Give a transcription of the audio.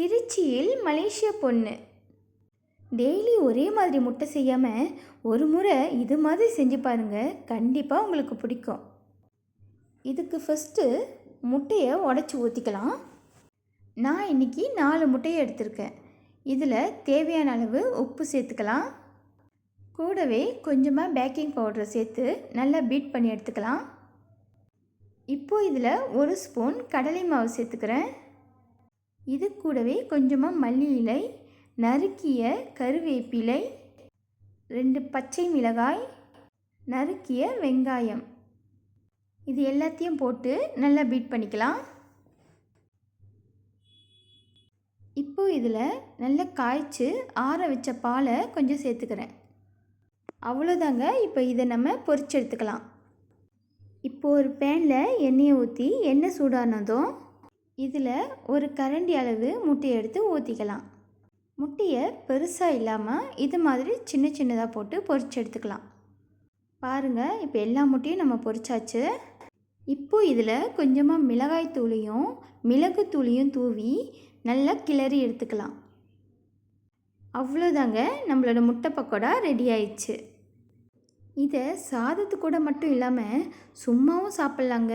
திருச்சியில் மலேசிய பொண்ணு. டெய்லி ஒரே மாதிரி முட்டை செய்யாமல் ஒரு முறை இது மாதிரி செஞ்சு பாருங்கள் கண்டிப்பாக உங்களுக்கு பிடிக்கும். இதுக்கு ஃபஸ்ட்டு முட்டையை உடச்சி ஊற்றிக்கலாம் நான் இன்றைக்கி நாலு முட்டையை எடுத்திருக்கேன். இதில் தேவையான அளவு உப்பு சேர்த்துக்கலாம். கூடவே கொஞ்சமாக பேக்கிங் பவுடரை சேர்த்து நல்லா பீட் பண்ணி எடுத்துக்கலாம். இப்போது இதில் ஒரு ஸ்பூன் கடலை மாவு சேர்த்துக்கிறேன். இது கூடவே கொஞ்சமாக மல்லி இலை நறுக்கிய கருவேப்பிலை ரெண்டு பச்சை மிளகாய் நறுக்கிய வெங்காயம். இது எல்லாத்தையும் போட்டு நல்லா பீட் பண்ணிக்கலாம். இப்போ இதில் நல்லா காய்ச்சி ஆற வச்ச பாலை கொஞ்சம் சேர்த்துக்கிறேன். அவ்வளோதாங்க இப்போ இதை நம்ம பொரிச்சு எடுத்துக்கலாம். இப்போ ஒரு பேனில் எண்ணெயை ஊற்றி எண்ணெய் சூடானதும் இதில் ஒரு கரண்டி அளவு முட்டையை எடுத்து ஊற்றிக்கலாம். முட்டையை பெருசாக இல்லாமல் இது மாதிரி சின்ன சின்னதாக போட்டு பொரிச்சு எடுத்துக்கலாம். பாருங்கள் இப்போ எல்லா முட்டையும் நம்ம பொரிச்சாச்சு இப்போ இதில் கொஞ்சமாக மிளகாய் தூளையும் மிளகு தூளியும் தூவி நல்லா கிளறி எடுத்துக்கலாம். அவ்வளோதாங்க நம்மளோட முட்டை பக்கோடா ரெடி ஆயிடுச்சு. இதை சாதத்து கூட மட்டும் இல்லாமல் சும்மாவும் சாப்பிட்லாங்க.